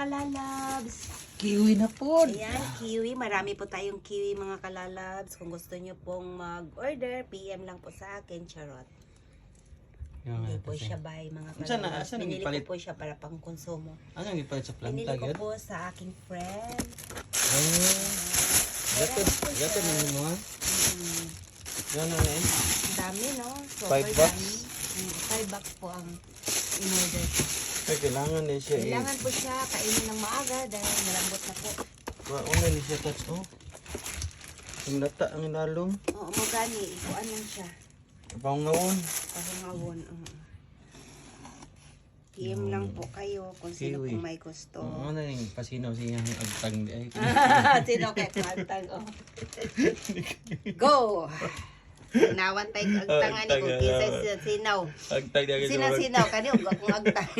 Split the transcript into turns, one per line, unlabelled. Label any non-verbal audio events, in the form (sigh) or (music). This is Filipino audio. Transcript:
kalalabs.
Kiwi na po.
Ayan, kiwi. Marami po tayong kiwi mga kalalabs. Kung gusto nyo pong mag-order, PM lang po sa akin. Charot. Hindi po siya buy mga
Saan na-
kalalabs.
saan ang
Pinili ko po siya para pang konsumo.
Ano yung ipalit sa
Pinili
planta,
ko
gad?
po sa aking friend.
Oh. Gato, gato na mo ha?
Mm,
Gano'n na
ang dami, no? Super
Five bucks?
dami. Mm, five bucks po ang in-order ko.
Kaya kailangan na siya eh.
Kailangan po siya kainin ng maaga dahil malambot na po.
Wa- Wala ni siya touch oh. Yung lata ang inalom.
Oo, mo gani. Ikuan lang siya.
Pangawon.
Pahungawon. oo. PM lang po kayo kung sino
Kiwi.
po may gusto.
Oo na yung pasinaw siya ang agtang di ay. (laughs)
sino kay Pantag? Oh. (laughs) Go! Nawan tayo agtang ani ko. Kisa siya sinaw.
Agtang di agad.
Sina sinaw kani akong agtang.